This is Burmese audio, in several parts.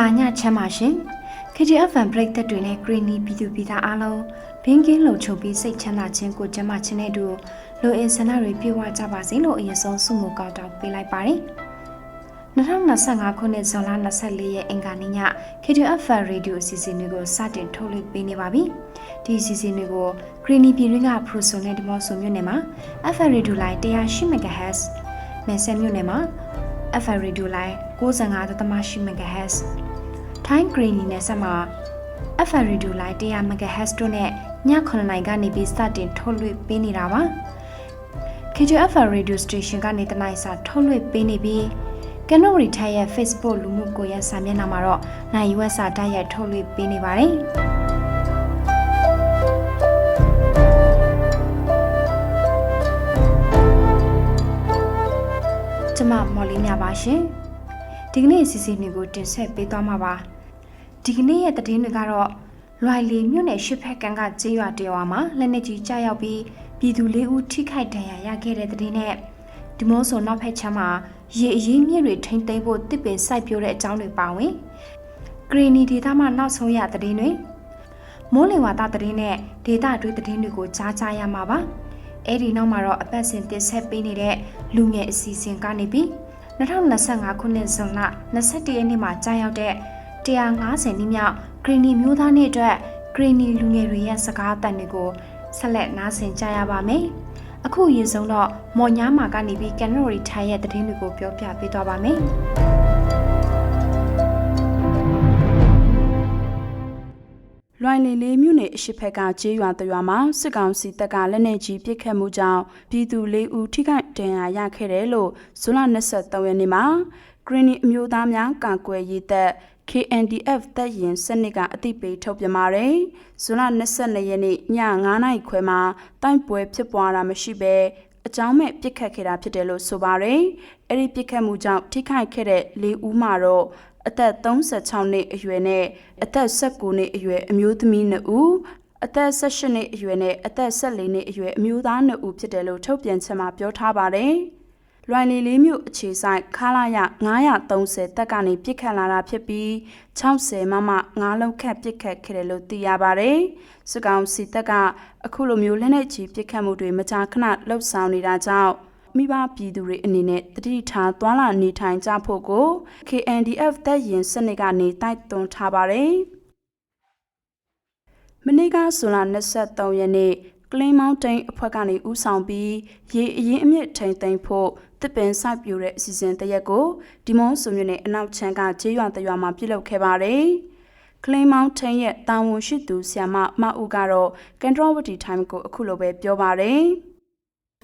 ္ဂလာညချမ်းပါရှင် KGF Fan Break သက်တွေနဲ့ Greeny ပြည်သူပြည်သားအားလုံးဘင်းကင်းလုံခြုံပြီးစိတ်ချမ်းသာခြင်းကိုကျန်းမာခြင်းနဲ့အတူလိုအင်ဆန္ဒတွေပြည့်ဝကြပါစေလို့အရင်ဆုံးဆုမကောက်တောင်းပေးလိုက်ပါတယ်2025ခုနှစ်ဇွန်လ24ရက်အင်္ဂါနေ့ည KGF Fan Radio အစီအစဉ်တွေကိုစတင်ထုတ်လွှင့်ပေးနေပါပြီဒီအစီအစဉ်တွေကို Greeny ပြည်တွင်းက Proso နဲ့ဒီမော့ဆိုမြို့နယ်မှာ FM Radio Line 108 MHz မဲဆယ်မြို့နယ်မှာ FM Radio Line 95.8 MHz ထိုင်းဂရီနီနဲ့ဆက်မှာ FM Radio Line 100 MHz တို့နဲ့ည9နိုင်ကနေပြီးစတင်ထုတ်လွှင့်ပေးနေတာပါ KJF Radio Station ကနေတနိုင်စာထုတ်လွှင့်ပေးနေပြီးကနိုရီထိုင်ရဲ့ Facebook လူမှုကွန်ရက်စာမျက်နှာမှာတော့နိုင်ရွက်စာတိုက်ရိုက်ထုတ်လွှင့်ပေးနေပါတယ်ကျမမော်လီမြပါရှင်ဒီကနေ့အစီအစဉ်တွေကိုတင်ဆက်ပေးသွားမှာပါ ဒီကနေ့ရဲ့သတင်းတွေကတော့လွိုင်လီမြို့နယ်ရှစ်ဖက်ကန်းကကျေးရွာတရွာမှာလက်နက်ကြီးကြားရောက်ပြီးပြည်သူလေးဦးထိခိုက်ဒဏ်ရာရခဲ့တဲ့သတင်းနဲ့ဒီမိုးဆိုနောက်ဖက်ချမ်းမှာရေအရေးမြစ်တွေထိမ့်သိမ်းဖို့တစ်ပင်စိုက်ပျိုးတဲ့အကြောင်းတွေပါဝင်ဂရီနီဒေတာမှနောက်ဆုံးရသတင်းတွေမိုးလေဝါသသတင်းနဲ့ဒေတာတွေးသတင်းတွေကိုကြားကြရမှာပါအဲ့ဒီနောက်မှာတော့အပတ်စဉ်တင်ဆက်ပေးနေတဲ့လူငယ်အစီအစဉ်ကနေပြီး2025ခုနှစ်ဇွန်လ21ရက်နေ့မှာကြာရောက်တဲ့ 150နှစ်မြောက်ဂရီနီမျိုးသားနေ့အတွက်ဂရီနီလူငယ်တွေရဲ့စကားအသံတွေကိုဆက်လက်နားဆင်ကြရပါမယ်။အခုအရင်ဆုံးတော့မော်ညာမာကနေပြီးကန်နိုရီထိုင်ရဲ့သတင်းတွေကိုပြောပြပေးသွားပါမယ်။လွိုင်လီလေးမြို့နယ်အရှိဖက်ကကျေးရွာတရွာမှာစစ်ကောင်စီတပ်ကလက်နက်ကြီးပစ်ခတ်မှုကြောင့်ပြည်သူ၄ဦးထိခိုက်ဒဏ်ရာရခဲ့တယ်လို့ဇွန်လ23ရက်နေ့မှာ Green အမျိုးသားများကာကွယ်ရေးတပ် KNDF တပ်ရင်စနစ်ကအသိပေးထုတ်ပြန်ပါတယ်။ဇွန်လ22ရက်နေ့ည9:00နာရီခွဲမှာတိုက်ပွဲဖြစ်ပွားတာမရှိဘဲအကြောင်းမဲ့ပြစ်ခတ်ခဲ့တာဖြစ်တယ်လို့ဆိုပါတယ်။အဲ့ဒီပြစ်ခတ်မှုကြောင့်ထိခိုက်ခဲ့တဲ့၄ဦးမှာတော့အသက်36နှစ်အရွယ်နဲ့အသက်19နှစ်အရွယ်အမျိုးသမီး2ဦးအသက်18နှစ်အရွယ်နဲ့အသက်14နှစ်အရွယ်အမျိုးသား2ဦးဖြစ်တယ်လို့ထုတ်ပြန်ချက်မှာပြောထားပါတယ်။ လွိုင်လီလေးမြို့အခြေဆိုင်ခါလာရ930တက်ကနေပြစ်ခတ်လာတာဖြစ်ပြီး60မမ9လုံးခတ်ပြစ်ခတ်ခဲ့တယ်လို့သိရပါတယ်။စစ်ကောင်စီတပ်ကအခုလိုမျိုးလက်နက်ကြီးပြစ်ခတ်မှုတွေမကြာခဏလှုပ်ဆောင်နေတာကြောင့်မိဘပြည်သူတွေအနေနဲ့တတိထားသွာလာနေထိုင်ကြဖို့ကို KNDF တပ်ရင်စနစ်ကနေတိုက်တွန်းထားပါတယ်။မနေ့ကဇွန်လ23ရက်နေ့ကလင်းမောင်းတိန်အဖွဲ့ကနေဥဆောင်ပြီးရေအရင်အမြင့်ထိန်သိမ်းဖို့ တစ်ပင်စိုက်ပြိုတဲ့အစီအစဉ်တရက်ကိုဒီမွန်စုံမြို့နယ်အနောက်ချမ်းကကျေးရွာတရွာမှာပြုလုပ်ခဲ့ပါတယ်။ကလင်းမောင်းထိန်ရဲ့တာဝန်ရှိသူဆ iam မဦးကတော့ကန်ထရဝတီ time ကိုအခုလိုပဲပြောပါတယ်။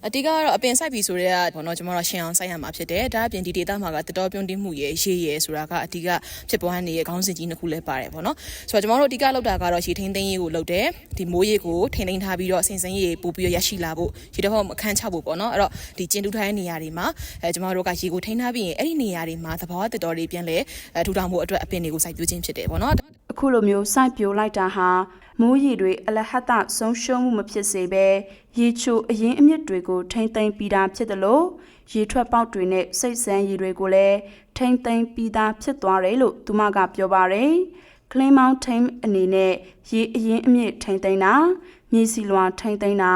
အတိကတော့အပင်စိုက်ပြီဆိုတော့ဘောနော်ကျွန်တော်တို့ရှင်းအောင်စိုက်ရမှာဖြစ်တယ်ဒါအပြင်ဒီဒေတာမှာကတတော်ပြုံးတင်းမှုရဲ့ရေရယ်ဆိုတာကအတိကဖြစ်ပွားနေတဲ့ခေါင်းစဉ်ကြီးနှစ်ခုလည်းပါတယ်ပေါ့နော်ဆိုတော့ကျွန်တော်တို့အတိကလောက်တာကတော့ရေထိန်သိမ်းရေးကိုလုပ်တယ်ဒီမိုးရေကိုထိန်သိမ်းထားပြီးတော့ဆင်စင်ရေပို့ပြီးတော့ရရှိလာဖို့ရေတော့အခန်းချဖို့ပေါ့နော်အဲ့တော့ဒီကျင်းတူထားတဲ့နေရာတွေမှာအဲကျွန်တော်တို့ကရေကိုထိန်ထားပြီးရင်အဲ့ဒီနေရာတွေမှာသဘောတတော်တွေပြန်လဲထူထောင်ဖို့အတွက်အပင်တွေကိုစိုက်ပျိုးခြင်းဖြစ်တယ်ပေါ့နော်အခုလိုမျိုးစိုက်ပျိုးလိုက်တာဟာ မိုးရေတွေအလဟတ်တဆုံးရှုံးမှုမဖြစ်စေဘဲရေချိုအရင်အမြစ်တွေကိုထိမ့်သိမ့်ပြီးသားဖြစ်တယ်လို့ရေထွက်ပေါက်တွေနဲ့စိတ်ဆန်းရေတွေကိုလည်းထိမ့်သိမ့်ပြီးသားဖြစ်သွားတယ်လို့သူမကပြောပါတယ်။ကလင်းမောင်းထိမ့်အနေနဲ့ရေအရင်အမြစ်ထိမ့်သိမ့်တာမြေစီလွာထိမ့်သိမ့်တာ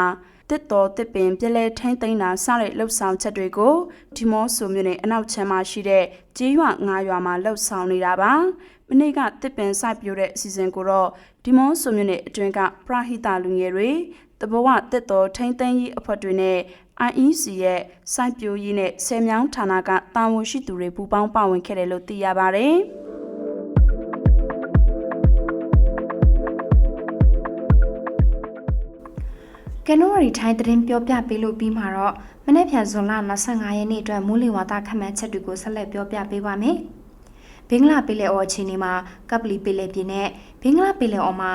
တစ်တော်တစ်ပင်ပြလဲထိမ့်သိမ့်တာစတဲ့လှုပ်ဆောင်ချက်တွေကိုဒီမောဆိုမျိုးနဲ့အနောက်ချမ်းမှာရှိတဲ့ကျေးရွာ၅ရွာမှာလှုပ်ဆောင်နေတာပါ။ မနေ့ကတစ်ပင်စိုက်ပြိုတဲ့အစီအစဉ်ကိုတော့ဒီမောဆိုမျိုးနဲ့အတွင်းကပရဟိတလူငယ်တွေတဘဝတစ်တော်ထိမ့်သိမ့်ရေးအဖွဲ့တွေနဲ့ IEC ရဲ့စိုက်ပျိုးရေးနဲ့ဆယ်မြောင်းဌာနကတာဝန်ရှိသူတွေပူးပေါင်းပါဝင်ခဲ့တယ်လို့သိရပါဗျ။ကနဝရီထိုင်းသတင်းပြောပြပေးလို့ပြီးမှာတော့မနေ့ဖြန်ဇွန်လ25ရက်နေ့အတွက်မိုးလေဝသခန့်မှန်းချက်တွေကိုဆက်လက်ပြောပြပေးပါမယ်။ ဘင်္ဂလားပင်လယ်အော်အခြေအနေမှာကပလီပင်လယ်ပြင်နဲ့ဘင်္ဂလားပင်လယ်အော်မှာ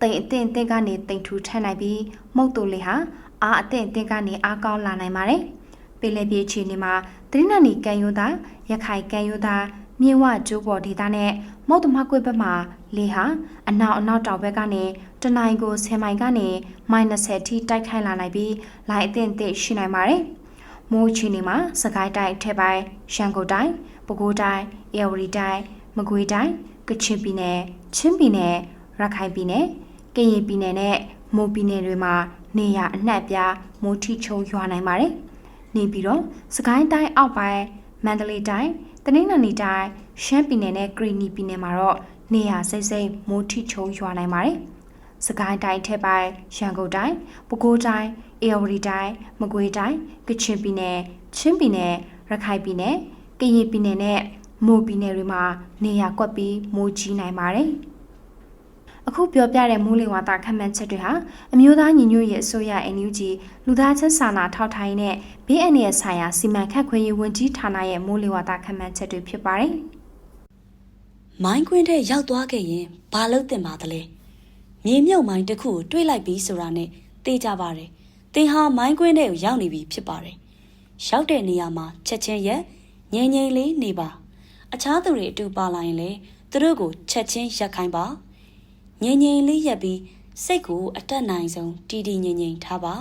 တိမ်အထင်အထင်ကနေတိမ်ထူထပ်နိုင်ပြီးမုတ်တူလေဟာအားအထင်အထင်ကနေအားကောင်းလာနိုင်ပါတယ်။ပင်လယ်ပြင်အခြေအနေမှာတရင်းနာနီကန်ယိုတာရခိုင်ကန်ယိုတာမြေဝကျိုးပေါ်ဒေသနဲ့မုတ်တမကွေ့ဘက်မှာလေဟာအနောက်အနောက်တောင်ဘက်ကနေတနိုင်ကို10မိုင်ကနေမိုင်20ထိတိုက်ခိုက်လာနိုင်ပြီးလိုင်အသင့်အသင့်ရှိနိုင်ပါတယ်။မိုးချီနေမှာစကိုင်းတိုင်းအထက်ပိုင်းရှမ်းကိုတိုင်း ပဲခူးတိုင်းအေရဝတီတိုင်းမကွေးတိုင်းကကချင်ပြည်နယ်ချင်းပြည်နယ်ရခိုင်ပြည်နယ်ကရင်ပြည်နယ်နဲ့မွန်ပြည်နယ်တွေမှာနေရအနှံ့အပြားမိုးထိချုံရွာနိုင်ပါတယ်။နေပြီးတော့စကိုင်းတိုင်းအောက်ပိုင်းမန္တလေးတိုင်းတနင်္လာရီတိုင်းရှမ်းပြည်နယ်နဲ့ကရင်ပြည်နယ်မှာတော့နေရစိတ်စိတ်မိုးထိချုံရွာနိုင်ပါတယ်။စကိုင်းတိုင်းထက်ပိုင်းရန်ကုန်တိုင်းပဲခူးတိုင်းအေရဝတီတိုင်းမကွေးတိုင်းကချင်ပြည်နယ်ချင်းပြည်နယ်ရခိုင်ပြည်နယ် ကရင်ပြည်နယ်နဲ့မိုးပြည်နယ်တွေမှာနေရကွက်ပြီးမိုးကြီးနိုင်ပါတယ်။အခုပြောပြတဲ့မိုးလေဝသခန့်မှန်းချက်တွေဟာအမျိုးသားညီညွတ်ရေးအစိုးရ NUG လူသားချင်းစာနာထောက်ထားရေးနဲ့ဘေးအန္တရာယ်ဆိုင်ရာစီမံခန့်ခွဲရေးဝန်ကြီးဌာနရဲ့မိုးလေဝသခန့်မှန်းချက်တွေဖြစ်ပါတယ်။မိုင်းကွင်းထဲရောက်သွားခဲ့ရင်ဘာလို့တင်ပါသလဲမြေမြုပ်မိုင်းတစ်ခုကိုတွေးလိုက်ပြီးဆိုတာနဲ့သိကြပါတယ်တင်ဟာမိုင်းကွင်းထဲကိုရောက်နေပြီဖြစ်ပါတယ်ရောက်တဲ့နေရာမှာချက်ချင်းရက် ငြိမ်ငြိမ်လေးနေပါ အခြားသူတွေအတူပါလာရင်လေသူတို့ကိုချက်ချင်းရက်ခိုင်းပါငြိမ်ငြိမ်လေးရက်ပြီးစိတ်ကိုအတက်နိုင်ဆုံးတည်တည်ငြိမ်ငြိမ်ထားပါ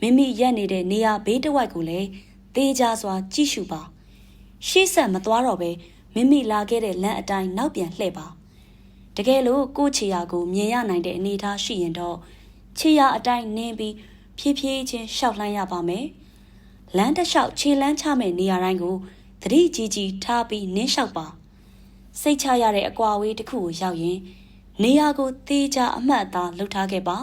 မိမိရက်နေတဲ့နေရာဘေးတစ်ဝိုက်ကိုလည်းသေးကြစွာကြည့်ရှုပါ ရှေ့ဆက်မသွားတော့ပဲမိမိလာခဲ့တဲ့လမ်းအတိုင်းနောက်ပြန်လှည့်ပါတကယ်လို့ကိုယ့်ခြေရာကိုမြင်ရနိုင်တဲ့အနေအထားရှိရင်တော့ခြေရာအတိုင်းနင်းပြီးဖြည်းဖြည်းချင်းရှောက်လှမ်းရပါမယ်လမ်းတစ်လျှောက်ခြေလမ်းချမဲ့နေရာတိုင်းကို သတိကြီးကြီးထားပြီးနင်းလျှောက်ပါစိတ်ချရတဲ့အကွာအဝေးတစ်ခုကိုရောက်ရင် နေရာကိုသေးချာအမှတ်အသားလှုပ်ထားခဲ့ပါ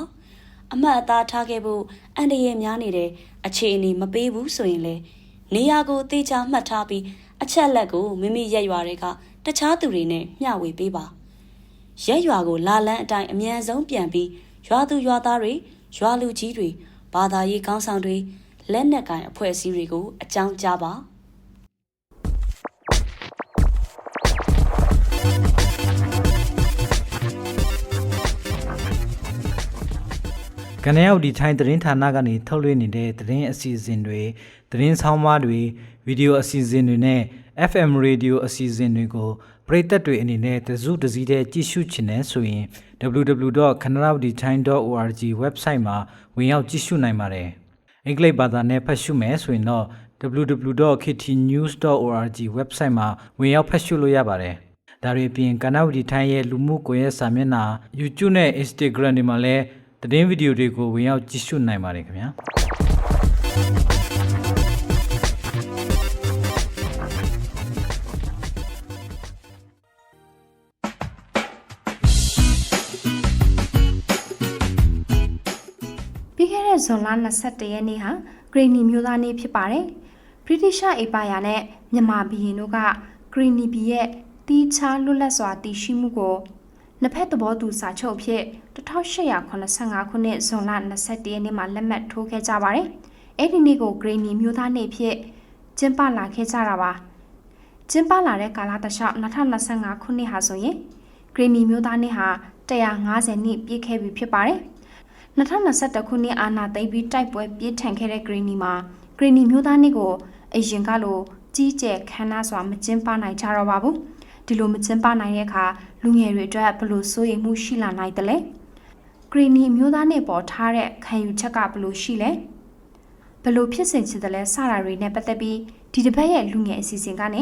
အမှတ်အသားထားခဲ့ဖို့အန်တရယ်များနေတဲ့အခြေအနေမပေးဘူးဆိုရင်လေနေရာကိုသေချာမှတ်ထားပြီးအချက်လက်ကိုမိမိရက်ရွာတွေကတခြားသူတွေနဲ့မျှဝေပေးပါရက်ရွာကိုလာလန်းအတိုင်းအမြန်ဆုံးပြန်ပြီးရွာသူရွာသားတွေရွာလူကြီးတွေဘာသာရေးကောင်းဆောင်တွေလက်နက်ကင်အဖွဲ့အစည်းတွေကိုအကြောင်းကြားပါ ကနရောက်ဒီထိုင်းသတင်းဌာနကနေထုတ်လွှင့်နေတဲ့သတင်းအစီအစဉ်တွေသတင်းဆောင်မတွေဗီဒီယိုအစီအစဉ်တွေနဲ့ FM radio အစီအစဉ်တွေကိုပရိသတ်တွေအနေနဲ့သစုတစည်းတဲ့ကြည့်ရှုချင်တယ်ဆိုရင် www.kanaravdithai.org website မှာဝင်ရောက်ကြည့်ရှုနိုင်ပါတယ်။အင်္ဂလိပ်ဘာသာနဲ့ဖတ်ရှုမယ်ဆိုရင်တော့ www.ktnews.org website မှာဝင်ရောက်ဖတ်ရှုလို့ရပါတယ်။ဒါတွေအပြင်ကနဝတီထိုင်းရဲ့လူမှုကွန်ရက်စာမျက်နှာ YouTube နဲ့ Instagram တွေမှာလည်း သတင်းဗီဒီယိုတွေကိုဝင်ရောက်ကြည့်ရှုနိုင်ပါတယ်ခင်ဗျာ။ပြီးခဲ့တဲ့ဇွန်လ22ရက်နေ့ဟာဂရီနီမျိုးသားနေ့ဖြစ်ပါတယ်။ဗြိတိရှအေပါယာနဲ့မြန်မာဘီရင်တို့ကဂရီနီဘီရဲ့တီးခြားလွတ်လပ်စွာတည်ရှိမှုကို နှစ်ဖက်သဘောတူစာချုပ်အဖြစ်1885ခုနှစ်ဇွန်လ22ရက်နေ့မှာလက်မှတ်ထိုးခဲ့ကြပါတယ်။အဲ့ဒီနေ့ကိုဂရီနီမျိုးသားနေ့ဖြစ်ကျင်းပလာခဲ့ကြတာပါ။ကျင်းပလာတဲ့ကာလတစ်လျှောက်2025ခုနှစ်ဟာဆိုရင်ဂရီနီမျိုးသားနေ့ဟာ150နှစ်ပြည့်ခဲ့ပြီဖြစ်ပါတယ်။2021ခုနှစ်အာနာသိမ့်ပြီးတိုက်ပွဲပြင်းထန်ခဲ့တဲ့ဂရီနီမှာဂရီနီမျိုးသားနေ့ကိုအရင်ကလိုကြီးကျယ်ခမ်းနားစွာမကျင်းပနိုင်ကြတော့ပါဘူးဒီလိုမကျင်းပနိုင်တဲ့အခါ လူငယ်တွေအတွက်ဘယ်လိုစိုးရိမ်မှုရှိလာနိုင်သလဲဂရီနီမျိုးသားနေ့ပေါ်ထားတဲ့ခံယူချက်ကဘယ်လိုရှိလဲဘယ်လိုဖြစ်စဉ်ချင်တယ်လဲစတာတွေနဲ့ပတ်သက်ပြီးဒီတစ်ပတ်ရဲ့လူငယ်အစီအစဉ်ကနေ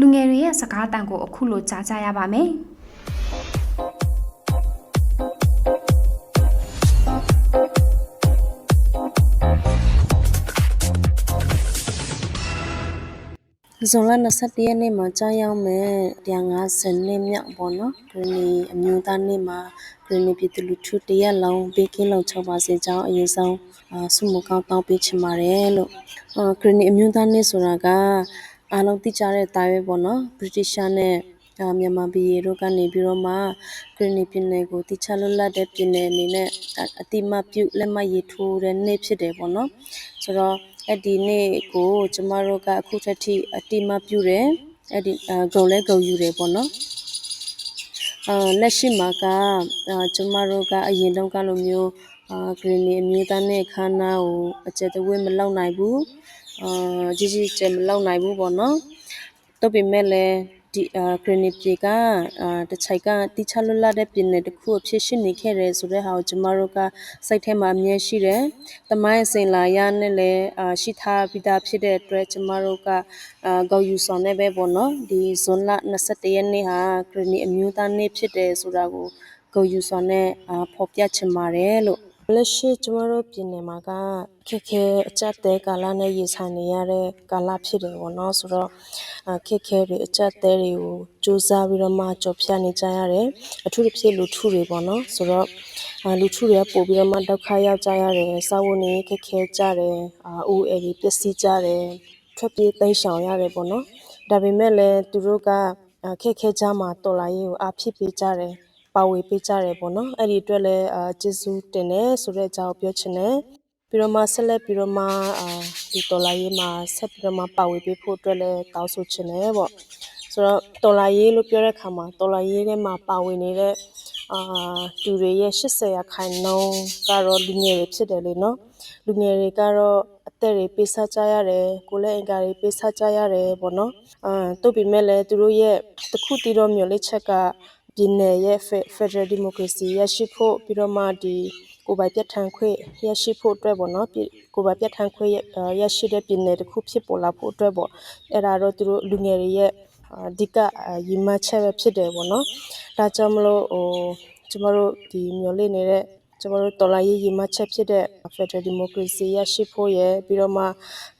လူငယ်တွေရဲ့စကားအတန်ကိုအခုလိုကြားကြရပါမယ် ဇွန်လ21ရက်နေ့မှာကြာရောက်မဲ့150နှစ်မြောက်ပေါ့နော်ဂရနီအမျိုးသားနေ့မှာဂရနီပြည်သူလူထုတရက်လုံးဘေးကင်းလုံခြုံပါစေကြောင်းအရေးဆုံးအာဆုမကောင်းတောင်းပေးချင်ပါတယ်လို့အာဂရနီအမျိုးသားနေ့ဆိုတာကအားလုံးသိကြတဲ့အတိုင်းပဲပေါ့နော်ဗြိတိရှနဲ့အာမြန်မာပြည်တို့ကနေပြီးတော့မှဂရနီပြည်နယ်ကိုတိကျလွတ်လပ်တဲ့ပြည်နယ်အနေနဲ့အတိမတ်ပြုလက်မှတ်ရေးထိုးတဲ့နေ့ဖြစ်တယ်ပေါ့နော်ဆိုတော့ အဲ့ဒီနေ့ကိုကျမတို့ကအခုထက်ထိအတိမတ်ပြုတယ်အဲ့ဒီအဂုံလဲဂုံယူတယ်ပေါ့နော်အာလက်ရှိမှာကအာကျမတို့ကအရင်တုန်းကလိုမျိုးအာဂရင်းနီအမျိုးသားနဲ့ခါနာကိုအကျက်တဝင်းမလောက်နိုင်ဘူးအာကြီးကြီးကျယ်မလောက်နိုင်ဘူးပေါ့နော်တော့ပေမဲ့လည်း ဒီဒီအာဂရနီပြေကအာတချိုက်ကတိချလွတ်လာတဲ့ပြည်နယ်တစ်ခုအဖြစ်ရှိနေခဲ့တယ်ဆိုတဲ့ဟာကိုကျမတို့ကစိတ်ထဲမှာအမြဲရှိတယ်။တမိုင်းအစဉ်လာရနဲ့လည်းအာရှိထားပြီးသားဖြစ်တဲ့အတွက်ကျမတို့ကအာဂေါ်ယူဆောင်နေပဲပေါ့နော်။ဒီဇွန်လ21ရက်နေ့ဟာဂရနီအမျိုးသားနေ့ဖြစ်တယ်ဆိုတာကိုဂေါ်ယူဆောင်နဲ့အာဖော်ပြချင်ပါတယ်လို့ လက်ရှိကျမတို့ပြည်နယ်မှာကခက်ခဲအကြက်တဲကာလနဲ့ရေဆိုင်နေရတဲ့ကာလဖြစ်တယ်ပေါ့နော်ဆိုတော့အခက်ခဲတွေအကြက်တဲတွေကိုစူးစမ်းပြီးတော့မှကြော်ဖြတ်နေကြရတယ်အထူးသဖြင့်လူထုတွေပေါ့နော်ဆိုတော့အာလူထုတွေကပို့ပြီးတော့မှဒုက္ခရောက်ကြရတယ်စာဝန်နေခက်ခဲကြတယ်အာဦးအဲ့ဒီပျက်စီးကြတယ်ထွက်ပြေးတိမ်းရှောင်ရတယ်ပေါ့နော်ဒါပေမဲ့လည်းသူတို့ကအခက်ခဲကြမှာတော်လာရေးကိုအားဖြစ်ပေးကြတယ် ပါဝေပေးကြတယ်ပေါ့နော်အဲ့ဒီအတွက်လည်းအာကျေးဇူးတင်တယ်ဆိုတဲ့အကြောင်းပြောချင်တယ်ပြီးတော့မှဆက်လက်ပြီးတော့မှအာဒီတော်လာရေးမှာဆက်ပြီးတော့မှပါဝေပေးဖို့အတွက်လည်းတောင်းဆိုချင်တယ်ပေါ့ဆိုတော့တော်လာရေးလို့ပြောတဲ့အခါမှာတော်လာရေးထဲမှာပါဝင်နေတဲ့အာသူတွေရဲ့80ရာခိုင်နှုန်းကတော့လူငယ်တွေဖြစ်တယ်လေနော်လူငယ်တွေကတော့အသက်တွေပေးစားကြရတယ်ကိုယ်လည်းအင်္ကာတွေပေးစားကြရတယ်ပေါ့နော်အာတို့ပေမဲ့လည်းသူတို့ရဲ့တစ်ခုတည်းတော့မျိုးလေးချက်က ပြည်နယ်ရဲ့ Federal Democracy ရရှိဖို့ပြီးတော့မှဒီကိုယ်ပိုင်ပြဋ္ဌာန်းခွင့်ရရှိဖို့အတွက်ပေါ့နော်ပြည်ကိုယ်ပိုင်ပြဋ္ဌာန်းခွင့်ရအာရရှိတဲ့ပြည်နယ်တစ်ခုဖြစ်ပေါ်လာဖို့အတွက်ပေါ့အဲ့ဒါတော့သူတို့လူငယ်တွေရဲ့အဓိကအာရည်မှန်းချက်ပဲဖြစ်တယ်ပေါ့နော်ဒါကြောင့်မလို့ဟိုကျမတို့ဒီမျိုးလေးနေတဲ့ ကျမတို့တော်လိုင်းရေးရည်မှန်းချက်ဖြစ်တဲ့ Federal Democracy ရရှိဖို့ရယ်ပြီးတော့မှ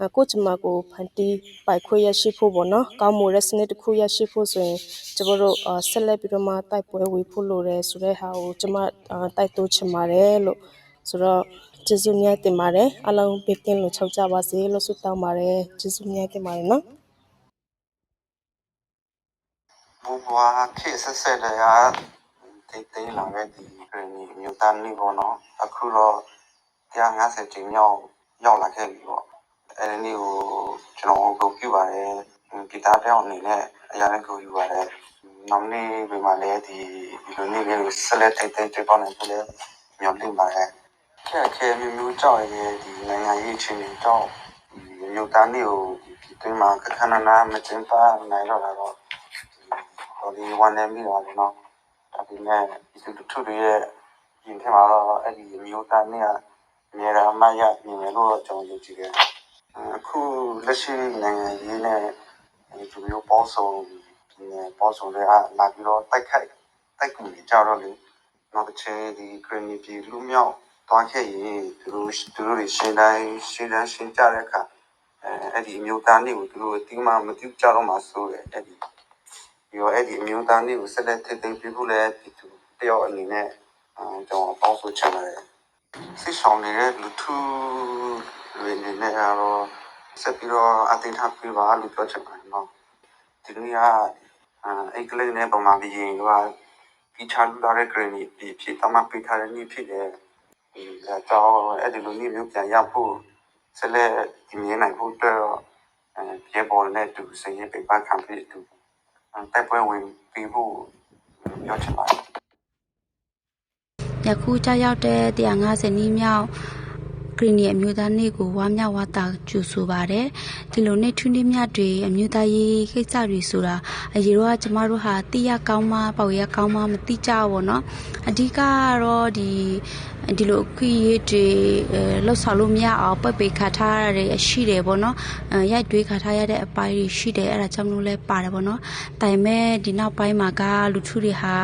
အာကိုယ့်ကျမကိုဖန်တီးပိုက်ခွင့်ရရှိဖို့ပေါ့နော်ကောင်းမွန်တဲ့စနစ်တစ်ခုရရှိဖို့ဆိုရင်ကျမတို့အာဆက်လက်ပြီးတော့မှတိုက်ပွဲဝေဖို့လိုတယ်ဆိုတဲ့ဟာကိုကျမအာတိုက်တွန်းချင်ပါတယ်လို့ဆိုတော့ကျေးဇူးများတင်ပါတယ်အလုံးဘေးကင်းလို့ချုပ်ကြပါစေလို့ဆုတောင်းပါတယ်ကျေးဇူးများတင်ပါတယ်နော်ဘူဘွားခေတ်ဆက်ဆက်တည်းက တိတ်တိတ်လာတဲ့ဒီခရနီမြို့သားနေပေါ့နော်အခုတော့150ချိန်မြောက်ရောက်လာခဲ့ပြီပေါ့အဲဒီနေ့ကိုကျွန်တော်ကိုပြုပါတယ်ဂီတာတောင်းအနေနဲ့အရာနဲ့ကိုယူပါတယ်နောက်နေ့ဒီမှာလည်းဒီဒီလိုနေ့လေးကိုဆက်လက်တိတ်တိတ်တွေ့ပေါင်းနေတယ်မျှော်လင့်ပါတယ်ခက်ခဲမျိုးမျိုးကြောက်ရတဲ့ဒီနိုင်ငံရေးအခြေအနေကြောင့်ဒီမြို့သားနေကိုဒီတွင်းမှာခက်ခဏနာမကျင်းပနိုင်တော့တာတော့ဟိုဒီဝန်နေမိတာလေနော် ဒါပေမဲ့ဒီလူထုတွေရဲ့ရင်ထဲမှာတော့အဲ့ဒီမျိုးသားနဲ့အများအမရနေမယ်လို့ကျွန်တော်ယုံကြည်တယ်အခုလက်ရှိနိုင်ငံရေးနဲ့ဒီမျိုးပေါင်းစုံဒီနဲ့ပေါင်းစုံတွေကလာပြီးတော့တိုက်ခိုက်တိုက်ကူနေကြတော့လေနောက်တစ်ချိန်ဒီခရနီပြည်လူမျိုးတွားခဲ့ရင်သူတို့သူတို့တွေရှင်းတိုင်းရှင်းတိုင်းရှင်းကြတဲ့အခါအဲအဲ့ဒီအမျိုးသားတွေကိုသူတို့အတိအမှမသိကြတော့မှဆိုရယ်အဲ့ဒီ ပြီးတော့အဲ့ဒီအမျိုးသားလေးကိုဆက်လက်ထိသိမ်းပြဖို့လည်းဒီသူတယောက်အနေနဲ့အဲကျွန်တော်ပေါင်းဆိုချင်တယ်ဆိတ်ဆောင်နေတဲ့လူထုတွေအနေနဲ့ကတော့ဆက်ပြီးတော့အသိထားပြပါလို့ပြောချင်ပါတယ်နော်ဒီနေ့ကအဲအင်္ဂလိပ်နဲ့ပုံမှန်ပြီးရင်ကပြီးချလူလာတဲ့ green ဖြစ်ဖြစ်တမပေးထားတဲ့နေ့ဖြစ်တယ်ဒီအကြောင်းအဲ့ဒီလိုနေ့မျိုးပြန်ရဖို့ဆက်လက်ဒီမြင်နိုင်ဖို့အတွက်တော့အဲပြေပေါ်နဲ့တူစရင်ပြပခံပြီးတူ တိုက်ပွဲဝင်ပြီးဖို့ပြောချင်ပါတယ် ယခုကြောက်ရောက်တဲ့150နီးမြောက်ဂရီနီအမျိုးသားနေ့ကိုဝါမြောက်ဝါတာကျူဆိုပါတယ်ဒီလိုနေ့ထူးနေ့မြတ်တွေအမျိုးသားရေးခိစ္စတွေဆိုတာအရေတော့ကကျမတို့ဟာတိရကောင်းမှပေါ့ရကောင်းမှမတိကြဘူးเนาะအဓိကကတော့ဒီ ဒီလိုအခွင့်အရေးတွေအဲလှုပ်ဆောင်လို့မရအောင်ပိတ်ပိတ်ခတ်ထားရတဲ့ရှိတယ်ပေါ့နော်အဲရိုက်တွေးခတ်ထားရတဲ့အပိုင်းတွေရှိတယ်အဲ့ဒါကြောင့်မလို့လဲပါတယ်ပေါ့နော်တိုင်မဲ့ဒီနောက်ပိုင်းမှာကလူထုတွေဟာ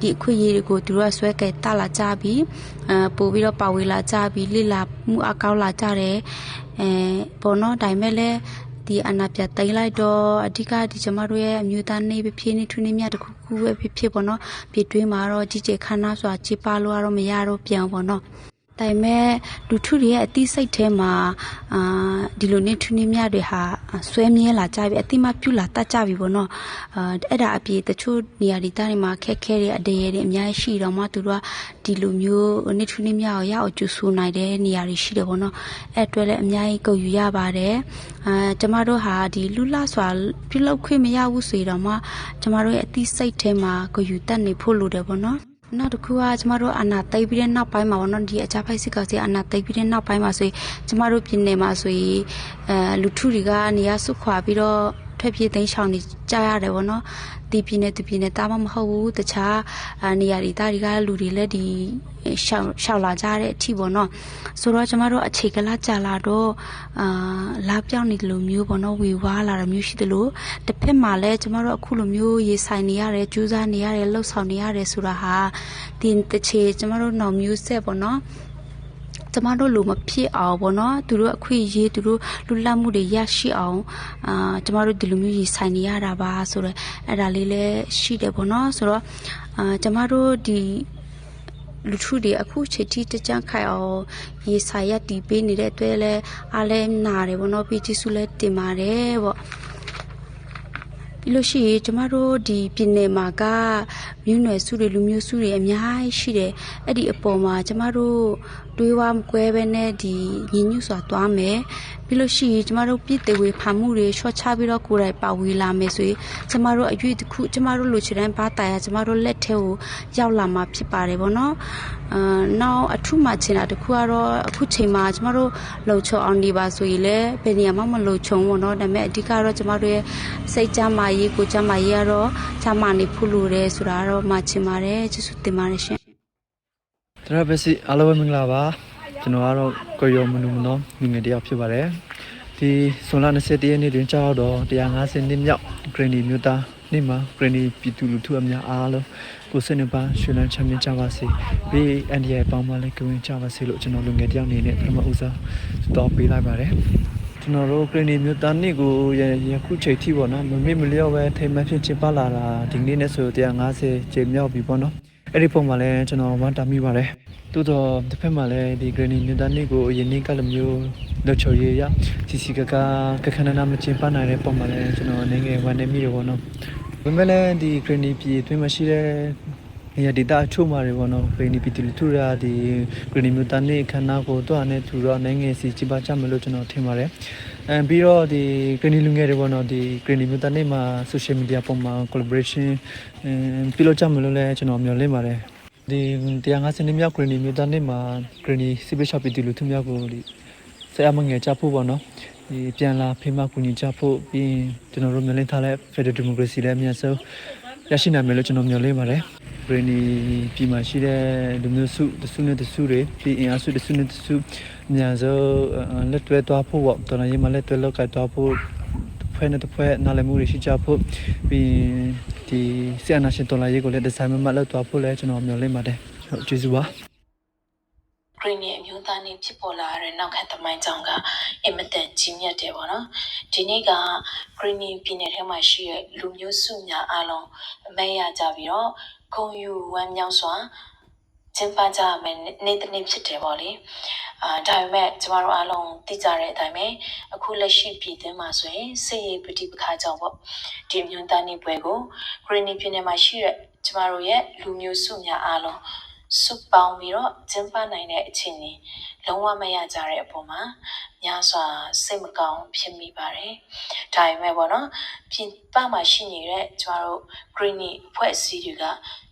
ဒီအခွင့်အရေးတွေကိုသူတို့ကဆွဲကဲတက်လာကြပြီးအဲပို့ပြီးတော့ပါဝေလာကြပြီးလိလာမှုအကောက်လာကြတယ်အဲပေါ့နော်တိုင်မဲ့လဲ ဒီအနာပြတိုင်လိုက်တော့အဓိကဒီကျမတို့ရဲ့အမျိုးသားနေဖြစ်နေထူးနေမြတ်တစ်ခုခုပဲဖြစ်ဖြစ်ပေါ့နော်ပြည်တွင်းမှာတော့ကြီးကျယ်ခမ်းနားစွာကြီးပါလို့ကတော့မရတော့ပြန်ပေါ့နော် ဒါပေမဲ့လူထုတွေရဲ့အသိစိတ်ထဲမှာအာဒီလိုနေထူးနေမြတွေဟာဆွဲမြဲလာကြပြီအတိမပြုလာတတ်ကြပြီပေါ့နော်အာအဲ့ဒါအပြေတချို့နေရာဒေသတွေမှာခက်ခဲတဲ့အတရေတွေအများကြီးရှိတော့မှသူတို့ကဒီလိုမျိုးနေထူးနေမြကိုရအောင်ကျူဆူနိုင်တဲ့နေရာတွေရှိတယ်ပေါ့နော်အဲ့အတွက်လည်းအများကြီးကုန်ယူရပါတယ်အာကျမတို့ဟာဒီလူလစွာပြုလုပ်ခွင့်မရဘူးဆိုတော့မှကျမတို့ရဲ့အသိစိတ်ထဲမှာကိုယူတတ်နေဖို့လိုတယ်ပေါ့နော် နောက်တစ်ခုကကျမတို့အနာသိပ်ပြီးတဲ့နောက်ပိုင်းမှာပေါ့နော်ဒီအကြမ်းဖက်စစ်ကောင်စီအနာသိပ်ပြီးတဲ့နောက်ပိုင်းမှာဆိုရင်ကျမတို့ပြည်နယ်မှာဆိုရင်အဲလူထုတွေကနေရာဆုခွာပြီးတော့ထွက်ပြေးသိမ်းရှောင်နေကြရတယ်ပေါ့နော် ဒီပြည်နယ်သူပြည်နယ်တာမမဟုတ်ဘူးတခြားအာနေရာဒေသတွေကလူတွေလည်းဒီရှောက်ရှောက်လာကြတဲ့အထိပေါ့နော်ဆိုတော့ကျမတို့အခြေကလာကြာလာတော့အာလာပြောင်းနေတယ်လို့မျိုးပေါ့နော်ဝေဝါးလာတာမျိုးရှိတယ်လို့တစ်ဖက်မှာလည်းကျမတို့အခုလိုမျိုးရေဆိုင်နေရတယ်ကြိုးစားနေရတယ်လှုပ်ဆောင်နေရတယ်ဆိုတာဟာဒီတစ်ချေကျမတို့နောက်မျိုးဆက်ပေါ့နော် ကျမတို့လိုမဖြစ်အောင်ပေါ့နော်သူတို့အခွင့်အရေးသူတို့လူလတ်မှုတွေရရှိအောင်အာကျမတို့ဒီလိုမျိုးရဆိုင်နေရတာပါဆိုတော့အဲ့ဒါလေးလည်းရှိတယ်ပေါ့နော်ဆိုတော့အာကျမတို့ဒီလူထုတွေအခုချိန်ထိတကြံခိုင်အောင်ရေဆိုင်ရတည်ပေးနေတဲ့အတွက်လည်းအားလည်းနာတယ်ပေါ့နော်ပြီးကျေးဇူးလည်းတင်ပါတယ်ပေါ့ပြီးလို့ရှိရင်ကျမတို့ဒီပြည်နယ်မှာကမြို့နယ်စုတွေလူမျိုးစုတွေအများကြီးရှိတယ်အဲ့ဒီအပေါ်မှာကျမတို့တွေးဝမကွဲပဲနဲ့ဒီညီညွတ်စွာသွားမယ်ပြီးလို့ရှိရင်ကျမတို့ပြည်သေးဝေဖန်မှုတွေရှော့ချပြီးတော့ကိုယ်တိုင်ပါဝေလာမယ်ဆိုရင်ကျမတို့အရွေတစ်ခုကျမတို့လူချင်တဲ့ဘာတာရကျမတို့လက်ထဲကိုရောက်လာမှာဖြစ်ပါတယ်ဗောနော်အာနောက်အထုမှချင်တာတစ်ခုကတော့အခုချိန်မှာကျမတို့လှုပ်ချုံအောင်နေပါဆိုရင်လည်းဘယ်နေရာမှမလှုပ်ချုံဘောနော်ဒါပေမဲ့အဓိကတော့ကျမတို့ရဲ့စိတ်ကြမ်းမာရေးကိုယ်ကြမ်းမာရေးကတော့ကြမ်းမာနေဖို့လိုတယ်ဆိုတာကတော့မှချင်ပါတယ်ကျေးဇူးတင်ပါတယ်ရှင်တရပစီအားလုံးပဲမင်္ဂလာပါကျွန်တော်ကတော့ကိုရောမနုမနောငငယ်တယောက်ဖြစ်ပါတယ်ဒီဇွန်လ21ရက်နေ့တွင်ကြောက်တော့150နှစ်မြောက်ဂရနီမြို့သားနေ့မှာဂရနီပြည်သူလူထုအများအားလုံးကိုစနေပါရွှေလန်းချမ်းမြေကြပါစေဘေးအန်ဒီရဲ့ပေါင်းမလေးကဝင်ကြပါစေလို့ကျွန်တော်လူငယ်တယောက်အနေနဲ့ပထမဦးစားတောင်းပေးလိုက်ပါတယ် ကျွန်တော်တို့ဂရနီမြို့သားနေ့ကိုယယခုချိန်ထိပေါ့နော်မမေ့မလျော့ပဲထိမ့်မှန်ဖြစ်ချင်ပါလာတာဒီနေ့နဲ့ဆို150ချိန်မြောက်ပြီပေါ့နော်အဲ့ဒီပုံမှာလည်းကျွန်တော်ဝမ်းတာမိပါတယ်တိုးတော့တစ်ဖက်မှာလည်းဒီ Granny မြို့သားနေ့ကိုအရင်နေ့ကလိုမျိုးလောက်ချော်ရရစီစီကကကခဏနာမချင်ပနိုင်တဲ့ပုံမှာလည်းကျွန်တော်အနေငယ်ဝမ်းနေမိတယ်ပေါ့နော်ဒါပေမဲ့လည်းဒီ Granny ပြည်အတွင်းမှာရှိတဲ့ နေရာဒေသအချို့မှာတွေပေါ့နော် Granny ပြည်သူလူထုရာဒီ Granny မြို့သားနေ့ခန္ဓာကိုတော့အနေသူတော့အနေငယ်စီကြည်ပါကြမယ်လို့ကျွန်တော်ထင်ပါတယ်အဲပြီးတော့ဒီ Granny လူငယ်တွေပေါ့နော်ဒီ Granny မြို့သားနေ့မှာ social media ပုံမှာ collaboration အဲပြုလုပ်ကြမယ်လို့လည်းကျွန်တော်မျှော်လင့်ပါတယ်ဒီ150နှစ်မြောက်ဂရနီမြို့သားနေ့မှာဂရနီစီပရှော့ပီတီလူထုများကိုဒီဆရာမငယ်ကြဖို့ပေါ့နော်ဒီပြန်လာဖေးမကူညီကြဖို့ပြီးရင်ကျွန်တော်တို့မျှော်လင့်ထားတဲ့ Federal Democracy လည်းအများဆုံးရရှိနိုင်မယ်လို့ကျွန်တော်မျှော်လင့်ပါတယ် ဂရနီပြည်မှာရှိတဲ့လူမျိုးစုတစုနဲ့တစုတွေပြီးအင်အားစုတစုနဲ့တစုအများဆုံးအဲလက်တွဲသွားဖို့ပေါ့တော်တော်ရေးမှာလက်တွဲလောက်ကသွားဖို့ဖွဲ့နဲ့တစ်ဖွဲ့နားလည်မှုတွေရှိကြဖို့ပြီးရင်ဒီဆီယနာရှင်တော်လာရေးကိုလည်းဒီဇိုင်းမမတ်လောက်သွားဖို့လည်းကျွန်တော်မျှော်လင့်ပါတယ်ဟုတ်ကျေးဇူးပါဂရင်းရဲ့အမျိုးသားနေ့ဖြစ်ပေါ်လာတဲ့နောက်ခံသမိုင်းကြောင်းကအင်မတန်ကြီးမြတ်တယ်ပေါ့နော်ဒီနေ့ကဂရင်းပြည်နယ်ထဲမှာရှိတဲ့လူမျိုးစုများအားလုံးအမဲရကြပြီးတော့ ဂုံယူဝမ်းမြောက်စွာကျင်းပကြရမယ်နေ့တစ်နေ့ဖြစ်တယ်ပေါ့လေအာဒါပေမဲ့ကျမတို့အားလုံးသိကြတဲ့အတိုင်းပဲအခုလက်ရှိပြည်တွင်းမှာဆိုရင်စစ်ရေးပဋိပက္ခကြောင့်ပေါ့ဒီအမျိုးသားနေ့ပွဲကိုဂရင်းပြည်နယ်မှာရှိတဲ့ကျမတို့ရဲ့လူမျိုးစုများအားလုံး စုပေါင်းပြီးတော့ကျင်းပနိုင်တဲ့အခြေအနေလုံးဝမရကြတဲ့အပေါ်မှာများစွာစိတ်မကောင်းဖြစ်မိပါတယ်။ဒါပေမဲ့ပေါ့နော်ပြင်ပမှာရှိနေတဲ့ကျမတို့ Greeny အဖွဲ့အစည်းတွေက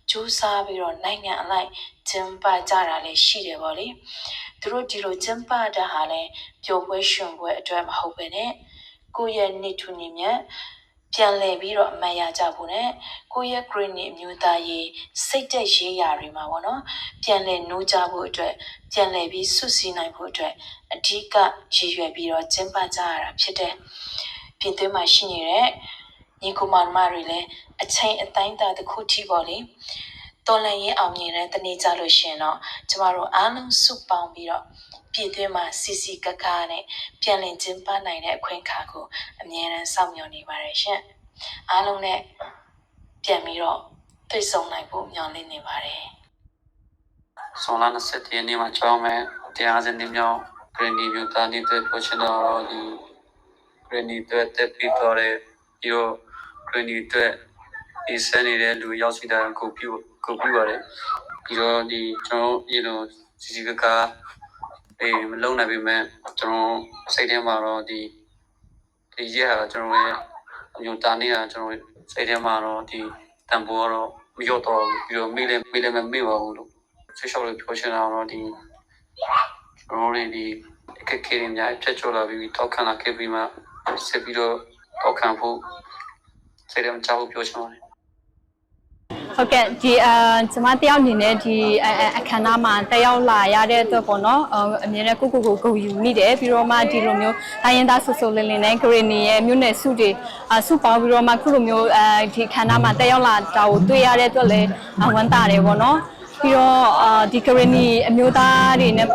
စူးစမ်းပြီးတော့နိုင်ငံအလိုက်ကျင်းပကြတာလည်းရှိတယ်ပေါ့လေ။သူတို့ဒီလိုကျင်းပတာဟာလည်းပျော်ပွဲရှင်ပွဲအတွက်မဟုတ်ပဲနဲ့ကိုယ့်ရဲ့နေထူနေမြတ် ပြန်လည်ပြီးတော့အမှတ်ရကြဖို့နဲ့ကိုယ့်ရဲ့ green အမျိုးသားရေးစိတ်သက်ရေးရာတွေမှာပေါ့နော်ပြန်လည်နိုးကြဖို့အတွက်ပြန်လည်ပြီးဆွစည်းနိုင်ဖို့အတွက်အဓိကရည်ရွယ်ပြီးတော့ကျင်းပကြရတာဖြစ်တဲ့ပြင်သွင်းမှာရှိနေတဲ့ညီကိုမောင်မတွေလည်းအချိန်အတိုင်းအတာတစ်ခုထိပေါ့လေတော်လန်ရင်အောင်မြင်တဲ့တနေ့ကြလို့ရှိရင်တော့ကျမတို့အားလုံးစုပေါင်းပြီးတော့ ပြည်သွင်းမှာစီစီကကနဲ့ပြန်လည်ကျင်းပနိုင်တဲ့အခွင့်အခါကိုအမြဲတမ်းစောင့်မျှော်နေပါတယ်ရှင်။အားလုံးနဲ့ပြန်ပြီးတော့တွေ့ဆုံနိုင်ဖို့မျှော်လင့်နေပါတယ်ဇွန်လ21ရက်နေ့မှာကြောင်းမဲ့150နှစ်မြောက်ဂရနီမြို့သားနေ့တွေပေါ်ချင်တော့ဒီဂရနီတွေတက်ပြီးတော့တဲ့ပြီးတော့ဂရနီတွေဒီစနေတဲ့လူရောက်စီတာကိုပြုကိုပြုရတယ်ပြီးတော့ဒီကျွန်တော်ဒီလိုစီစီကက အေးမလုံနိုင်ပေမဲ့ကျွန်တော်စိတ်ထဲမှာတော့ဒီဒီရက်ဟာကျွန်တော်ရဲ့အမျိုးသားနေ့ဟာကျွန်တော်စိတ်ထဲမှာတော့ဒီတန်ဖိုးကတော့မလျော့တော့ဘူးပြီးတော့မိလည်းမိလည်းမမေ့ပါဘူးလို့ဆွေးရှောက်လို့ပြောချင်တာတော့ဒီကျွန်တော်တို့ဒီအခက်အခဲတွေအများကြီးဖြတ်ကျော်လာပြီးတောက်ခံလာခဲ့ပြီးမှဆက်ပြီးတော့တောက်ခံဖို့စိတ်ထဲမှာကြောက်ဖို့ပြောချင်ပါတယ် ဟုတ်ကဲ့ဒီအကျွန်မတယောက်အနေနဲ့ဒီအအအခမ်းအနားမှာတက်ရောက်လာရတဲ့အတွက်ပေါ့နော်အအမြဲတမ်းကိုကိုကိုဂုဏ်ယူမိတယ်ပြီးတော့မှဒီလိုမျိုးတိုင်းရင်းသားဆူဆူလင်းလင်းနဲ့ဂရီနီရဲ့မြို့နယ်စုတွေအစုပေါင်းပြီးတော့မှခုလိုမျိုးအဲဒီအခမ်းအနားမှာတက်ရောက်လာတာကိုတွေ့ရတဲ့အတွက်လည်းအဝမ်းသာတယ်ပေါ့နော် ပြီးတော့အာဒီကရနီအမျိုးသားတွေနဲ့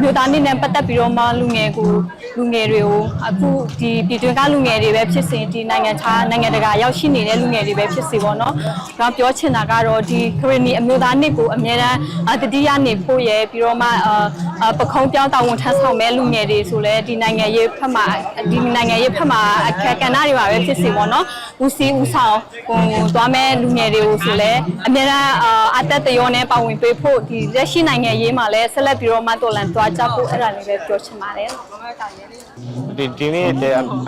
မျိုးသားနေနဲ့ပတ်သက်ပြီးတော့မှလူငယ်ကိုလူငယ်တွေကိုအခုဒီပြည်တွင်းကလူငယ်တွေပဲဖြစ်စေဒီနိုင်ငံခြားနိုင်ငံတကာရောက်ရှိနေတဲ့လူငယ်တွေပဲဖြစ်စေပေါ့နော်။ကျွန်တော်ပြောချင်တာကတော့ဒီကရနီအမျိုးသားနှစ်ကိုအများအားအတတိယနေဖို့ရယ်ပြီးတော့မှအာအာပခုံးပြောင်းတာဝန်ထမ်းဆောင်မဲ့လူငယ်တွေဆိုလဲဒီနိုင်ငံရေးဖက်မှာဒီနိုင်ငံရေးဖက်မှာအခက်ကဏ္ဍတွေပါပဲဖြစ်စေပေါ့နော်။ဦးစီးဦးဆောင်ဟိုသွားမဲ့လူငယ်တွေကိုဆိုလဲအများအားအာအသက်တရောနဲ့ပါဝင်ပေးဖို့ဒီလက်ရှိနိုင်ငံရေးမှာလဲဆက်လက်ပြီးတော့မှတော်လန်သွားကြဖို့အဲ့ဒါလေးပဲပြောချင်ပါတယ်။ဒီဒီနေ့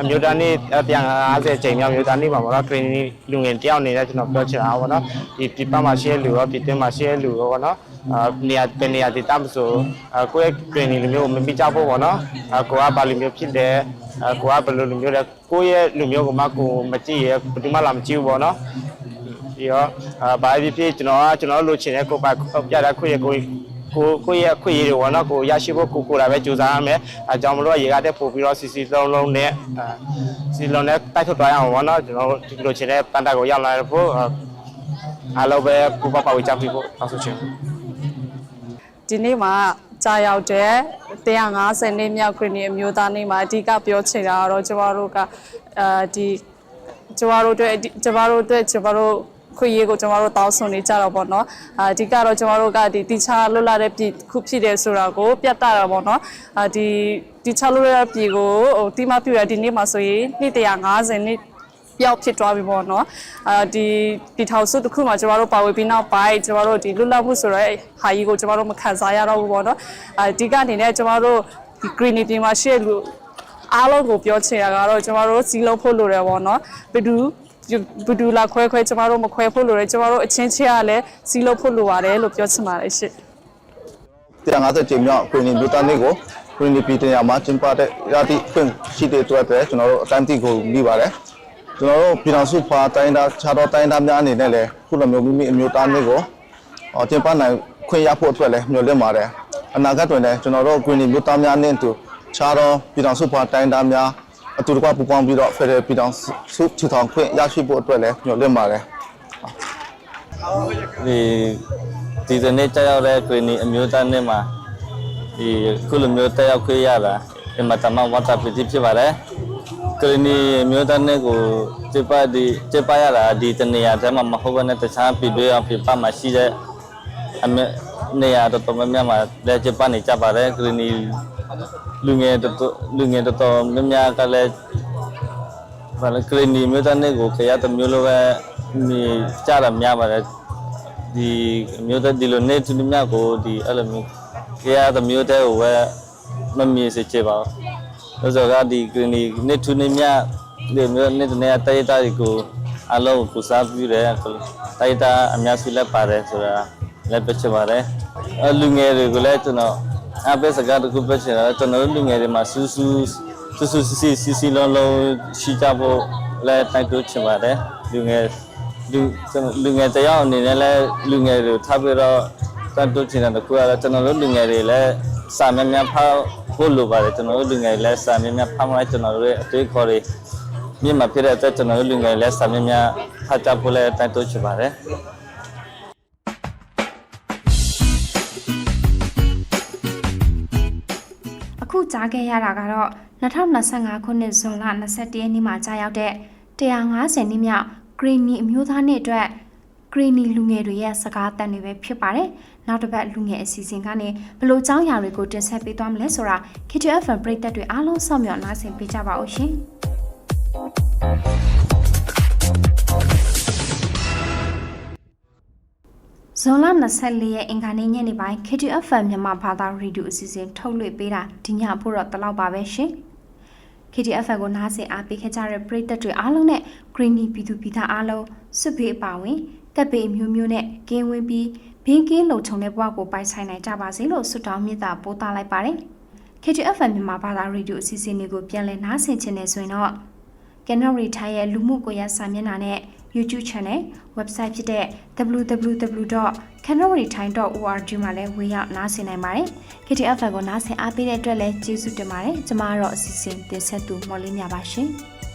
အမျိုးသားနေ့150ချိန်မြောက်အမျိုးသားနေ့မှာပေါ့နော် training လူငယ်တယောက်အနေနဲ့ကျွန်တော်ပြောချင်တာပေါ့နော်ဒီဒီပတ်မှာ share လူရောဒီတင်မှာ share လူရောပေါ့နော်အာနေရာတနေရာဒေတာမဆိုအာကိုယ့်ရဲ့ training လူမျိုးကိုမမိကြဖို့ပေါ့နော်အာကိုကဘာလူမျိုးဖြစ်တယ်အာကိုကဘယ်လိုလူမျိုးလဲကိုယ့်ရဲ့လူမျိုးကိုမှကိုမကြည့်ရဘယ်သူမှလာမကြည့်ဘူးပေါ့နော် ပြီးတော့အာဘာဖြစ်ဖြစ်ကျွန်တော်ကကျွန်တော်လိုချင်တဲ့ကိုယ်ပိုင်ပြတဲ့ခွင့်ရကိုကိုကိုရဲ့အခွင့်အရေးတွေပေါ့နော်ကိုရရှိဖို့ကိုကိုယ်တိုင်ပဲကြိုးစားရမယ်အဲကြောင့်မလို့ရေကားတဲ့ပို့ပြီးတော့စီစီလုံးလုံးနဲ့အဲစီလုံးနဲ့တိုက်ထုတ်သွားရအောင်ပေါ့နော်ကျွန်တော်ဒီလိုချင်တဲ့ပန်တာကိုရောက်လာဖို့အားလုံးပဲပူပပါဝေချပြီးဖို့တောင်းဆိုချင်ဒီနေ့မှာကြာရောက်တဲ့150နှစ်မြောက်ခရစ်နီအမျိုးသားနေ့မှာအဓိကပြောချင်တာကတော့ကျမတို့ကအဲဒီကျမတို့အတွက်ကျမတို့အတွက်ကျမတို့ ခွင့်ရေးကိုကျမတို့တောင်းဆိုနေကြတော့ပေါ့နော်အာအဓိကတော့ကျမတို့ကဒီတီချာလွတ်လာတဲ့ပြည်ခုဖြစ်တယ်ဆိုတာကို ပြတ်တာပေါ့နော်အာဒီတီချာလွတ်လာတဲ့ပြည်ကိုဟိုတိမပြရဒီနေ့မှာဆိုရင်နှစ်150နှစ်ပျောက်ဖြစ်သွားပြီပေါ့နော်အာဒီဒီထောင်စုတစ်ခုမှာကျမတို့ပါဝင်ပြီးနောက်ပိုင်းကျမတို့ဒီလွတ်လပ်မှုဆိုရဲဟာကြီးကိုကျမတို့မခံစားရတော့ဘူးပေါ့နော်အာဒီကနေနဲ့ကျမတို့ဒီ green ပြင်မှာရှေ့လူအားလုံးကိုပြောချင်တာကတော့ကျမတို့စီးလုံးဖို့လိုတယ်ပေါ့နော်ဘယ်သူ ဘယ်သူလာခွဲခွဲကျမတို့မခွဲဖို့လိုတယ်ကျမတို့အချင်းချင်းကလည်းစီးလုံးဖို့လိုပါတယ်လို့ပြောချင်ပါတယ်ရှင့်150ကြိမ်မြောက်ခရီးနီမြို့သားနေ့ကိုခရီးနီပြည်တင်ရမှာကျင်းပတဲ့ရာသီဖွင့်ရှိတဲ့အတွက်ပဲကျွန်တော်တို့အတိုင်းတီကိုမိပါတယ်ကျွန်တော်တို့ပြည်တော်စုဖွာတိုင်းသားခြားတော်တိုင်းသားများအနေနဲ့လည်းခုလိုမျိုးမိမိအမျိုးသားနေ့ကိုအော်ကျင်းပနိုင်ခွင့်ရဖို့အတွက်လည်းမျှော်လင့်ပါတယ်အနာဂတ်တွင်လည်းကျွန်တော်တို့ခရီးနီမြို့သားများနဲ့အတူခြားတော်ပြည်တော်စုဖွာတိုင်းသားများ အတူတကွပူးပေါင်းပြီးတော့ဖက်ဒရယ်ပြည်တော်စုထူထောင်ခွင့်ရရှိဖို့အတွက်လည်းမျှော်လင့်ပါတယ်ဒီဒီဇနေ့တက်ရောက်တဲ့ဂရင်းနီအမျိုးသားနေ့မှာဒီခုလိုမျိုးတက်ရောက်ခွင့်ရတာအမတမဝတ်တာဖြစ်ဖြစ်ပါတယ်ဂရင်းနီအမျိုးသားနေ့ကိုကျပဒီကျပရတာဒီတနေရာထဲမှာမဟုတ်ဘဲနဲ့တခြားပြည်တွင်းအဖြစ်ပမှာရှိတဲ့အမေနေရာတော်တော်များများမှာလည်းကျပနေကြပါတယ်ဂရင်းနီ လူငယ်တော်လူငယ်တော်တော်များများကလည်းဘာလဲဂရင်းနီမျိုးသားနေ့ကိုခရတဲ့မျိုးလိုပဲနေကြတာများပါတယ်ဒီအမျိုးသားဒီလိုနေသူများကိုဒီအဲ့လိုမျိုးကြရတဲ့မျိုးတဲ့ကိုပဲမမြင်စေချင်ပါဘူးလို့ဆိုတော့ဒီကနီနေသူနေမြဒီမျိုးနေတဲ့တိုက်တာဒီကိုအလုံးကိုစားပြရဲတိုက်တာအများစုလက်ပါတယ်ဆိုတာလည်းပြချင်ပါတယ်အလူငယ်တွေကိုလည်းကျွန်တော် အပိစကားတခုပြချင်တယ်ကျွန်တော်လူငယ်တွေမှာစူးစူးစူးစူးစီစီစီလုံးလုံးရှိကြဖို့လည်းတိုက်တွန်းချင်ပါတယ်လူငယ်လူလူငယ်တယောက်အနေနဲ့လည်းလူငယ်တွေထားပြီးတော့တတ်တူချင်တဲ့တစ်ခုကတော့ကျွန်တော်တို့လူငယ်တွေလည်းစာများများဖောက်ဖို့လိုပါတယ်ကျွန်တော်တို့လူငယ်တွေလည်းစာများများဖောက်မှလည်းကျွန်တော်တို့ရဲ့အတွေ့အခေါ်တွေမြင့်မှာဖြစ်တဲ့အတွက်ကျွန်တော်တို့လူငယ်တွေလည်းစာများများဖတ်ကြဖို့လည်းတတ်တူချင်ပါတယ် ကြားခဲ့ရတာကတော့2025ခုနှစ်ဇွန်လ21ရက်နေ့မှာကြာရောက်တဲ့150နှစ်မြောက် Greeny အမျိုးသားနေ့အတွက် Greeny လူငယ်တွေရဲ့စကားတန်တွေပဲဖြစ်ပါတယ်။နောက်တစ်ပတ်လူငယ်အစီအစဉ်ကနေဘလို့ကြောင်းရာတွေကိုတင်ဆက်ပေးသွားမလဲဆိုတာ KTFM ပရိသတ်တွေအားလုံးစောင့်မျှော်နားဆင်ပေးကြပါဦးရှင်။ ဇွန်လ24ရက်အင်္ဂါနေ့ညနေပိုင်း KTFM မြန်မာဘာသာရေဒီယိုအစီအစဉ်ထုတ်လွှင့်ပေးတာဒီညဖို့တော့တလောက်ပါပဲရှင်။ KTFM ကိုနားဆင်အားပေးခဲ့ကြတဲ့ပရိသတ်တွေအားလုံးနဲ့ Greeny ပြည်သူပြည်သားအားလုံးစွတ်ဘေးအပါဝင်ကပ်ဘေးမျိုးမျိုးနဲ့ကင်းဝင်းပြီးဘင်းကင်းလုံခြုံတဲ့ဘဝကိုပိုင်ဆိုင်နိုင်ကြပါစေလို့ဆုတောင်းမေတ္တာပို့သလိုက်ပါတယ်။ KTFM မြန်မာဘာသာရေဒီယိုအစီအစဉ်လေးကိုပြန်လည်နားဆင်ချင်နေဆိုရင်တော့ Canal Rethai ရဲ့လူမှုကွန်ရက်စာမျက်နှာနဲ့ YouTube Channel website ဖြစ်တဲ့ www.canalrethai.org မှာလည်းဝင်ရောက်နားဆင်နိုင်ပါတယ်။ KTFM ကိုနားဆင်အားပေးတဲ့အတွက်လည်းကျေးဇူးတင်ပါတယ်။ကျွန်မကတော့အစီအစဉ်တင်ဆက်သူမော်လေးမြပါရှင်။